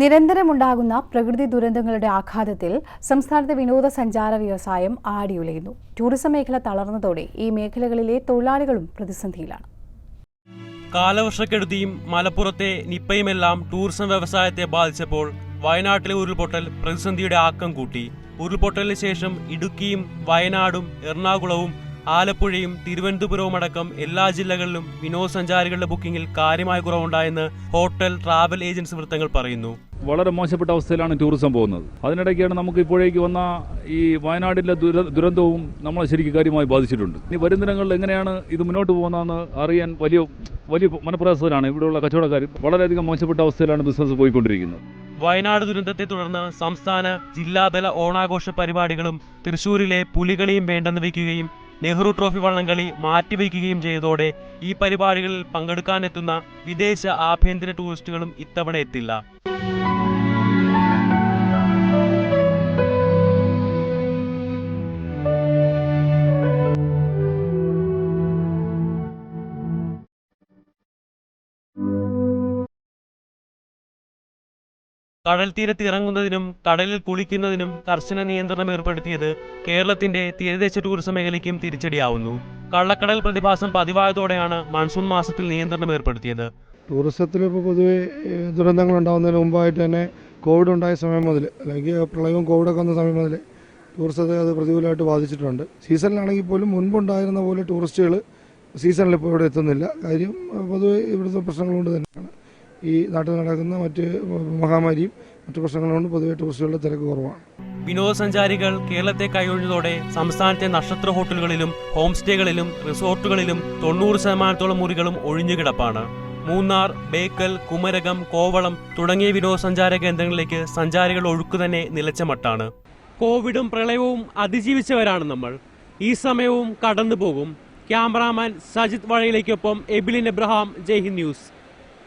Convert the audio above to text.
നിരന്തരമുണ്ടാകുന്ന പ്രകൃതി ദുരന്തങ്ങളുടെ ആഘാതത്തിൽ സംസ്ഥാനത്തെ വിനോദസഞ്ചാര വ്യവസായം ആടിയുലയുന്നു. ടൂറിസം മേഖല തളർന്നതോടെ ഈ മേഖലകളിലെ തൊഴിലാളികളും പ്രതിസന്ധിയിലാണ്. കാലവർഷക്കെടുതിയും മലപ്പുറത്തെ നിപ്പയുമെല്ലാം ടൂറിസം വ്യവസായത്തെ ബാധിച്ചപ്പോൾ വയനാട്ടിലെ ഉരുൾപൊട്ടൽ പ്രതിസന്ധിയുടെ ആക്കം കൂട്ടി. ഉരുൾപൊട്ടലിന് ശേഷം ഇടുക്കിയും വയനാടും എറണാകുളവും ആലപ്പുഴയും തിരുവനന്തപുരവും അടക്കം എല്ലാ ജില്ലകളിലും വിനോദസഞ്ചാരികളുടെ ബുക്കിംഗിൽ കാര്യമായ കുറവുണ്ടായെന്ന് ഹോട്ടൽ ട്രാവൽ ഏജൻസി വൃത്തങ്ങൾ പറയുന്നു. വളരെ മോശപ്പെട്ട അവസ്ഥയിലാണ് ടൂറിസം പോകുന്നത്. അതിനിടയ്ക്കാണ് നമുക്ക് ഇപ്പോഴേക്ക് വന്ന ഈ വയനാടിലെ ദുര ദുരന്തവും നമ്മളെ ശരിക്കും കാര്യമായി ബാധിച്ചിട്ടുണ്ട്. ഇനി വരും ദിനങ്ങളിൽ എങ്ങനെയാണ് ഇത് മുന്നോട്ട് പോകുന്നതെന്ന് അറിയാൻ വലിയ വലിയ മനപ്രയാസത്തിലാണ് ഇവിടെയുള്ള കച്ചവടക്കാർ വളരെയധികം മോശപ്പെട്ട അവസ്ഥയിലാണ് ബിസിനസ് പോയിക്കൊണ്ടിരിക്കുന്നത്. വയനാട് ദുരന്തത്തെ തുടർന്ന് സംസ്ഥാന ജില്ലാതല ഓണാഘോഷ പരിപാടികളും തൃശൂരിലെ പുലികളിയും വേണ്ടെന്ന് വയ്ക്കുകയും നെഹ്റു ട്രോഫി വള്ളംകളി മാറ്റിവെക്കുകയും ചെയ്തതോടെ ഈ പരിപാടികളിൽ പങ്കെടുക്കാനെത്തുന്ന വിദേശ ആഭ്യന്തര ടൂറിസ്റ്റുകളും ഇത്തവണ എത്തില്ല. കടൽ തീരത്ത് ഇറങ്ങുന്നതിനും കടലിൽ കുളിക്കുന്നതിനും കർശന നിയന്ത്രണം ഏർപ്പെടുത്തിയത് കേരളത്തിന്റെ തീരദേശ ടൂറിസം മേഖലയ്ക്കും തിരിച്ചടിയാവുന്നു. കള്ളക്കടൽ പ്രതിഭാസം പതിവായതോടെയാണ് മൺസൂൺ മാസത്തിൽ നിയന്ത്രണം ഏർപ്പെടുത്തിയത്. ടൂറിസത്തിൽ ഇപ്പോൾ പൊതുവെ ദുരന്തങ്ങൾ ഉണ്ടാകുന്നതിന് മുമ്പായിട്ട് തന്നെ കോവിഡ് ഉണ്ടായ സമയം മുതൽ അല്ലെങ്കിൽ പ്രളയവും കോവിഡൊക്കെ വന്ന സമയം മുതൽ ടൂറിസത്തെ അത് പ്രതികൂലമായിട്ട് ബാധിച്ചിട്ടുണ്ട്. സീസണിലാണെങ്കിൽ പോലും മുൻപുണ്ടായിരുന്ന പോലെ ടൂറിസ്റ്റുകൾ സീസണിൽ ഇപ്പോൾ ഇവിടെ എത്തുന്നില്ല. കാര്യം പൊതുവെ ഇവിടുത്തെ പ്രശ്നങ്ങൾ കൊണ്ട് തന്നെയാണ്. ഈ നാട്ടിൽ നടക്കുന്ന മറ്റ് മഹാമാരിയും മറ്റു പ്രശ്നങ്ങളുണ്ട് പൊതുവെ ടൂറിസ്റ്റുകളുടെ തിരക്ക് കുറവാണ്. വിനോദസഞ്ചാരികൾ കേരളത്തെ കൈയൊഴിഞ്ഞതോടെ സംസ്ഥാനത്തെ നക്ഷത്ര ഹോട്ടലുകളിലും ഹോം സ്റ്റേകളിലും റിസോർട്ടുകളിലും തൊണ്ണൂറ് ശതമാനത്തോളം മുറികളും ഒഴിഞ്ഞുകിടപ്പാണ് മൂന്നാർ ബേക്കൽ കുമരകം കോവളം തുടങ്ങിയ വിനോദസഞ്ചാര കേന്ദ്രങ്ങളിലേക്ക് സഞ്ചാരികൾ ഒഴുക്ക് തന്നെ നിലച്ച മട്ടാണ്. കോവിഡും പ്രളയവും അതിജീവിച്ചവരാണ് നമ്മൾ. ഈ സമയവും കടന്നുപോകും. ക്യാമറാമാൻ സജിത് വഴയിലേക്കൊപ്പം എബിലിൻ എബ്രഹാം ജയ്ഹിന്ദ് ന്യൂസ്.